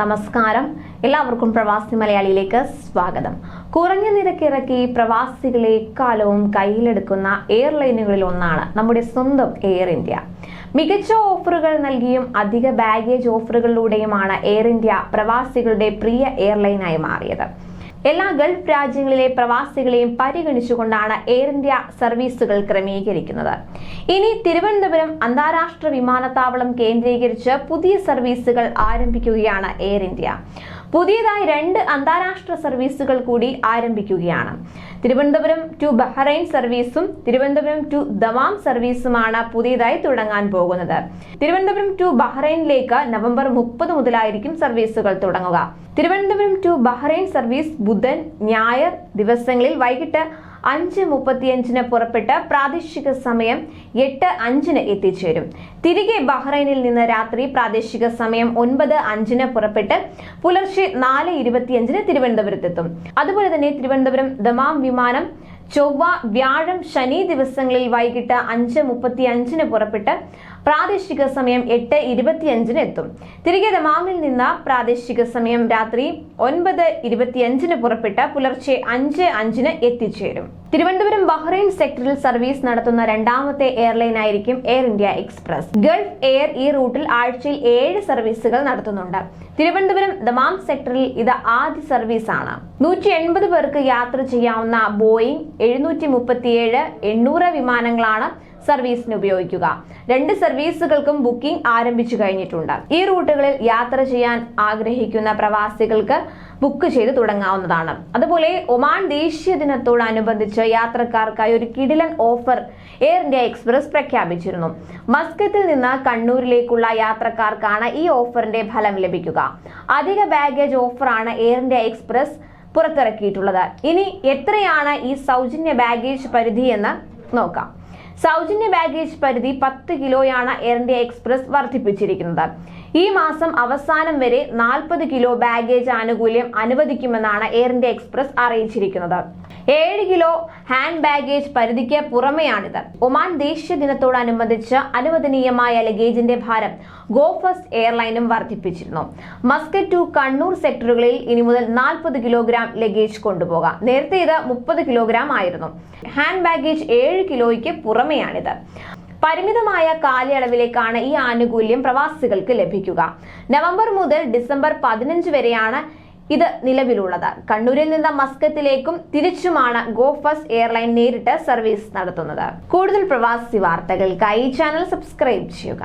നമസ്കാരം. എല്ലാവർക്കും പ്രവാസി മലയാളിയിലേക്ക് സ്വാഗതം. കുറഞ്ഞ നിരക്കിറക്കി പ്രവാസികളെ എക്കാലവും കയ്യിലെടുക്കുന്ന എയർലൈനുകളിൽ ഒന്നാണ് നമ്മുടെ സ്വന്തം എയർ ഇന്ത്യ. മികച്ച ഓഫറുകൾ നൽകിയും അധിക ബാഗേജ് ഓഫറുകളിലൂടെയുമാണ് എയർ ഇന്ത്യ പ്രവാസികളുടെ പ്രിയ എയർലൈനായി മാറിയത്. എല്ലാ ഗൾഫ് രാജ്യങ്ങളിലെ പ്രവാസികളെയും പരിഗണിച്ചുകൊണ്ടാണ് എയർ ഇന്ത്യ സർവീസുകൾ ക്രമീകരിക്കുന്നത്. ഇനി തിരുവനന്തപുരം അന്താരാഷ്ട്ര വിമാനത്താവളം കേന്ദ്രീകരിച്ച് പുതിയ സർവീസുകൾ ആരംഭിക്കുകയാണ് എയർ ഇന്ത്യ പുതിയതായി രണ്ട് അന്താരാഷ്ട്ര സർവീസുകൾ കൂടി ആരംഭിക്കുകയാണ്. തിരുവനന്തപുരം ടു ബഹ്റൈൻ സർവീസും തിരുവനന്തപുരം ടു ദവാം സർവീസുമാണ് പുതിയതായി തുടങ്ങാൻ പോകുന്നത്. തിരുവനന്തപുരം ടു ബഹ്റൈനിലേക്ക് നവംബർ മുപ്പത് മുതലായിരിക്കും സർവീസുകൾ തുടങ്ങുക. തിരുവനന്തപുരം ടു ബഹ്റൈൻ സർവീസ് ബുധൻ ഞായർ ദിവസങ്ങളിൽ വൈകിട്ട് അഞ്ച് മുപ്പത്തിയഞ്ചിന് പുറപ്പെട്ട് പ്രാദേശിക സമയം എട്ട് അഞ്ചിന് എത്തിച്ചേരും. തിരികെ ബഹ്റൈനിൽ നിന്ന് രാത്രി പ്രാദേശിക സമയം ഒൻപത് അഞ്ചിന് പുറപ്പെട്ട് പുലർച്ചെ നാല് ഇരുപത്തിയഞ്ചിന് തിരുവനന്തപുരത്തെത്തും. അതുപോലെ തന്നെ തിരുവനന്തപുരം ദമാം വിമാനം ചൊവ്വ വ്യാഴം ശനി ദിവസങ്ങളിൽ വൈകിട്ട് അഞ്ച് മുപ്പത്തി അഞ്ചിന് പുറപ്പെട്ട് പ്രാദേശിക സമയം എട്ട് ഇരുപത്തിയഞ്ചിന് എത്തും. തിരികെ ദമാമിൽ നിന്ന് പ്രാദേശിക സമയം രാത്രി ഒൻപത് ഇരുപത്തിയഞ്ചിന് പുറപ്പെട്ട് പുലർച്ചെ അഞ്ച് അഞ്ചിന് എത്തിച്ചേരും. തിരുവനന്തപുരം ബഹ്റൈൻ സെക്ടറിൽ സർവീസ് നടത്തുന്ന രണ്ടാമത്തെ എയർലൈൻ ആയിരിക്കും Air India Express. Gulf Air ഈ റൂട്ടിൽ ആഴ്ചയിൽ ഏഴ് സർവീസുകൾ നടത്തുന്നുണ്ട്. തിരുവനന്തപുരം ദമാം സെക്ടറിൽ ഇത് ആദ്യ സർവീസാണ്. നൂറ്റി എൺപത് പേർക്ക് യാത്ര ചെയ്യാവുന്ന ബോയിങ് എഴുന്നൂറ്റി മുപ്പത്തിയേഴ് എണ്ണൂറ് വിമാനങ്ങളാണ് സർവീസിന് ഉപയോഗിക്കുക. രണ്ട് സർവീസുകൾക്കും ബുക്കിംഗ് ആരംഭിച്ചു കഴിഞ്ഞിട്ടുണ്ട്. ഈ റൂട്ടുകളിൽ യാത്ര ചെയ്യാൻ ആഗ്രഹിക്കുന്ന പ്രവാസികൾക്ക് ബുക്ക് ചെയ്ത് തുടങ്ങാവുന്നതാണ്. അതുപോലെ ഒമാൻ ദേശീയ ദിനത്തോടനുബന്ധിച്ച് യാത്രക്കാർക്കായി ഒരു കിടിലൻ ഓഫർ എയർ ഇന്ത്യ എക്സ്പ്രസ് പ്രഖ്യാപിച്ചിരുന്നു. മസ്കത്തിൽ നിന്ന് കണ്ണൂരിലേക്കുള്ള യാത്രക്കാർക്കാണ് ഈ ഓഫറിന്റെ ഫലം ലഭിക്കുക. അധിക ബാഗേജ് ഓഫറാണ് എയർ ഇന്ത്യ എക്സ്പ്രസ് പുറത്തിറക്കിയിട്ടുള്ളത്. ഇനി എത്രയാണ് ഈ സൗജന്യ ബാഗേജ് പരിധി എന്ന് നോക്കാം. സൗജന്യ ബാഗേജ് പരിധി പത്ത് കിലോയാണ് എയർ ഇന്ത്യ എക്സ്പ്രസ് വർദ്ധിപ്പിച്ചിരിക്കുന്നത്. ഈ മാസം അവസാനം വരെ നാൽപ്പത് കിലോ ബാഗേജ് ആനുകൂല്യം അനുവദിക്കുമെന്നാണ് എയർ ഇന്ത്യ എക്സ്പ്രസ് അറിയിച്ചിരിക്കുന്നത്. ഏഴ് കിലോ ഹാൻഡ് ബാഗേജ് പരിധിക്ക് പുറമെയാണിത്. ഒമാൻ ദേശീയ ദിനത്തോടനുബന്ധിച്ച് അനുവദനീയമായ ലഗേജിന്റെ ഭാരം ഗോ ഫസ്റ്റ് എയർലൈനും വർദ്ധിപ്പിച്ചിരുന്നു. മസ്കറ്റ് ടു കണ്ണൂർ സെക്ടറുകളിൽ ഇനി മുതൽ നാൽപ്പത് കിലോഗ്രാം ലഗേജ് കൊണ്ടുപോകാം. നേരത്തെ ഇത് മുപ്പത് കിലോഗ്രാം ആയിരുന്നു. ഹാൻഡ് ബാഗേജ് ഏഴ് കിലോയ്ക്ക് പുറമെയാണിത്. പരിമിതമായ കാലയളവിലേക്കാണ് ഈ ആനുകൂല്യം പ്രവാസികൾക്ക് ലഭിക്കുക. നവംബർ മുതൽ ഡിസംബർ പതിനഞ്ച് വരെയാണ് ഇത് നിലവിലുള്ളത്. കണ്ണൂരിൽ നിന്ന് മസ്കത്തിലേക്കും തിരിച്ചുമാണ് ഗോഫസ് എയർലൈൻ നേരിട്ട് സർവീസ് നടത്തുന്നത്. കൂടുതൽ പ്രവാസി വാർത്തകൾക്കായി ചാനൽ സബ്സ്ക്രൈബ് ചെയ്യുക.